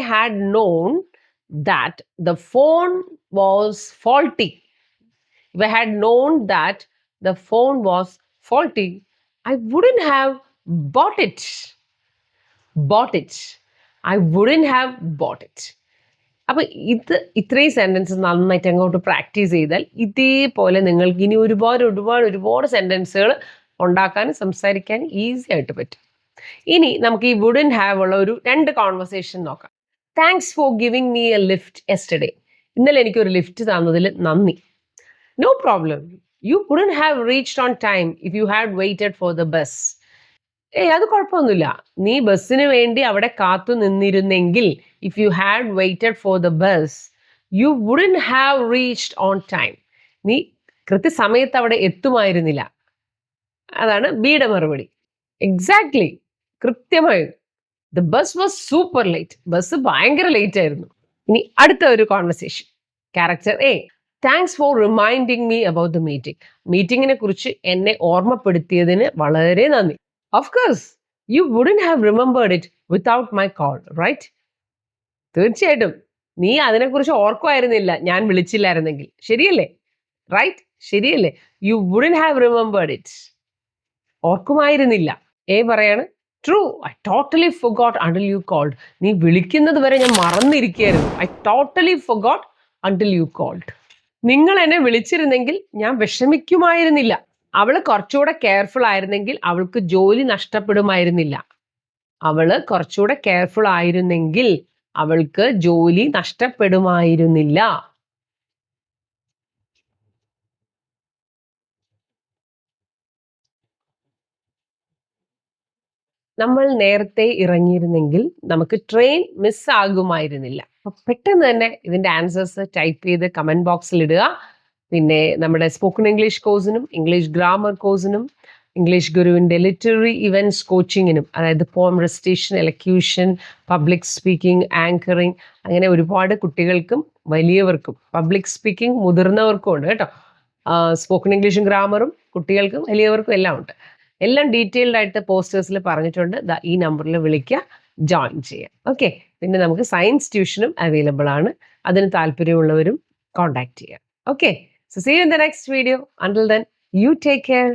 Had known that the phone was faulty, if I had known that the phone was faulty, I wouldn't have bought it. Bought it. I wouldn't have bought it. അപ്പൊ ഇത് ഇത്രയും sentence നന്നായിട്ട് അങ്ങോട്ട് practice ചെയ്താൽ ഇതേപോലെ നിങ്ങൾക്ക് ഇനി ഒരുപാട് ഒരുപാട് ഒരുപാട് സെന്റൻസുകൾ ഉണ്ടാക്കാനും സംസാരിക്കാനും ഈസി ആയിട്ട് പറ്റും ഇനി നമുക്ക് ഈ വുഡൻ ഹാവ് ഉള്ള ഒരു രണ്ട് കോൺവെർസേഷൻ നോക്കാം thanks for giving me a lift yesterday ഇന്നലെ എനിക്ക് ഒരു ലിഫ്റ്റ് തന്നതിൽ നന്ദി. No problem you couldn't have reached on time if you had waited for the bus ഏയ് അത് കുഴപ്പമൊന്നുമില്ല. നീ ബസ്സിന് വേണ്ടി അവിടെ കാത്തു നിന്നിരുന്നെങ്കിൽ if you had waited for the bus you wouldn't have reached on time നീ കൃത്യസമയത്ത് അവിടെ എത്തുമായിരുന്നില്ല. അതാണ് ബിയുടെ മറുപടി. എക്സാക്ട്ലി കൃത്യമായി. The bus was super late bus ഭയങ്കര ലേറ്റ് ആയിരുന്നു. ഇനി അടുത്ത ഒരു conversation character A thanks for reminding me about the meeting മീറ്റിങ്ങിനെ കുറിച്ച് എന്നെ ഓർമ്മപ്പെടുത്തിയതിന് വളരെ നന്ദി. Of course you wouldn't have remembered it without my call right തീർച്ചയായിട്ടും. നീ അതിനെക്കുറിച്ച് ഓർക്കുമായിരുന്നില്ല. ഞാൻ വിളിച്ചില്ലായിരുന്നെങ്കിൽ. ശരിയല്ലേ? റൈറ്റ് ശരിയല്ലേ? You wouldn't have remembered it ഓർക്കുമായിരുന്നില്ല. ഏ പറയാണ് true I totally forgot until you called നീ വിളിക്കുന്നത് വരെ ഞാൻ മറന്നിരിക്കുകയായിരുന്നു. I totally forgot until you called നിങ്ങൾ എന്നെ വിളിച്ചിരുന്നെങ്കിൽ ഞാൻ വിഷമിക്കുമായിരുന്നില്ല. അവൾ കുറച്ചുകൂടെ കെയർഫുൾ ആയിരുന്നെങ്കിൽ അവൾക്ക് ജോലി നഷ്ടപ്പെടുമായിരുന്നില്ല. അവൾ കുറച്ചുകൂടെ കെയർഫുൾ ആയിരുന്നെങ്കിൽ അവൾക്ക് ജോലി നഷ്ടപ്പെടുമായിരുന്നില്ല. നമ്മൾ നേരത്തെ ഇറങ്ങിയിരുന്നെങ്കിൽ നമുക്ക് ട്രെയിൻ മിസ് മിസ്സാകുമായിരുന്നില്ല അപ്പൊ പെട്ടെന്ന് തന്നെ ഇതിന്റെ ആൻസേഴ്സ് ടൈപ്പ് ചെയ്ത് കമന്റ് ബോക്സിൽ ഇടുക. പിന്നെ നമ്മുടെ സ്പോക്കൺ ഇംഗ്ലീഷ് കോഴ്സിനും ഇംഗ്ലീഷ് ഗ്രാമർ കോഴ്സിനും ഇംഗ്ലീഷ് ഗുരുവിന്റെ ലിറ്റററി ഇവന്റ്സ് കോച്ചിങ്ങിനും അതായത് poem recitation elocution public speaking anchoring അങ്ങനെ ഒരുപാട് കുട്ടികൾക്കും വലിയവർക്കും പബ്ലിക് സ്പീക്കിംഗ് മുതിർന്നവർക്കും ഉണ്ട് കേട്ടോ. സ്പോക്കൺ ഇംഗ്ലീഷും ഗ്രാമറും കുട്ടികൾക്കും വലിയവർക്കും എല്ലാം ഉണ്ട് എല്ലാം ഡീറ്റെയിൽഡ് ആയിട്ട് പോസ്റ്റേഴ്സിൽ പറഞ്ഞിട്ടുണ്ട്. ഈ നമ്പറിൽ വിളിക്കുക ജോയിൻ ചെയ്യാം ഓക്കെ പിന്നെ നമുക്ക് സയൻസ് ട്യൂഷനും അവൈലബിൾ ആണ്. അതിന് താല്പര്യമുള്ളവരും കോൺടാക്ട് ചെയ്യാം okay so see you in the next video until then you take care.